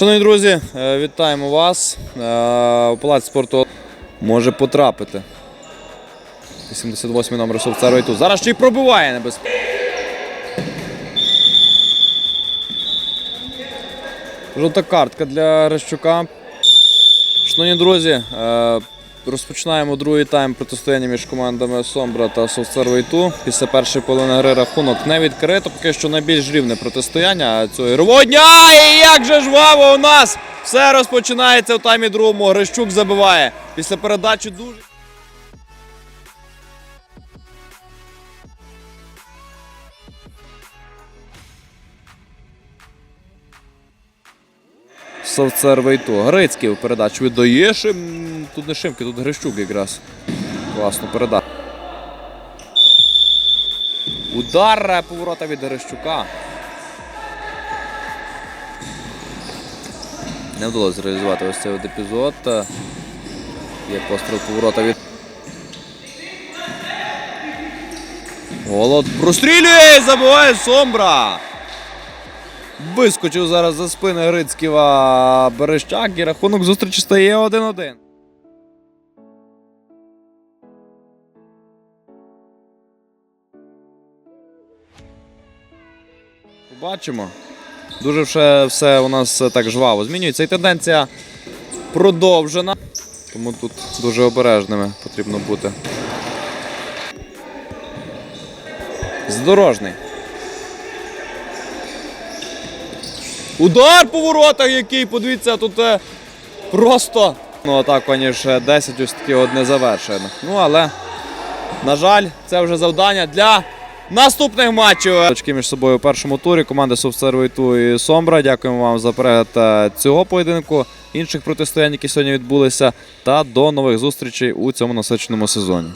Шановні друзі, е, вітаємо вас. Е, У палац спорту може потрапити. 88 номер Совцару і тут. Зараз ще й пробиває небезпечно. Жовта картка для Рещука. Шановні друзі, е, розпочинаємо другий тайм протистояння між командами Сомбра та Совцар Вейту. Після першої половини гри рахунок не відкрито. Поки що найбільш рівне протистояння цього ігрового дня. І як же жваво у нас! Все розпочинається в таймі другому. Грищук забиває. Після передачі дуже. Совцер Вейту. Грицький в передачу віддає. Тут не Шимки, тут Грищук якраз. Класно передача. Удар поворота від Грищука. Не вдалося зреалізувати ось цей епізод. Є постріл поворота від. Голод прострілює і забиває Сомбра. Вискочив зараз за спини Грицьківа Берещак і рахунок зустрічі стає 1-1. Побачимо. Дуже все, все у нас так жваво змінюється. І тенденція продовжена. Тому тут дуже обережними потрібно бути. Здорожний. Удар по воротах, який, подивіться, тут е, просто. Ну, атаку, ніж 10 ось таки от не завершено. Ну, але, на жаль, це вже завдання для наступних матчів. Очки між собою у першому турі. Команди Субсервіту і Сомбра. Дякуємо вам за перегляд е, цього поєдинку, інших протистоянь, які сьогодні відбулися. Та до нових зустрічей у цьому насиченому сезоні.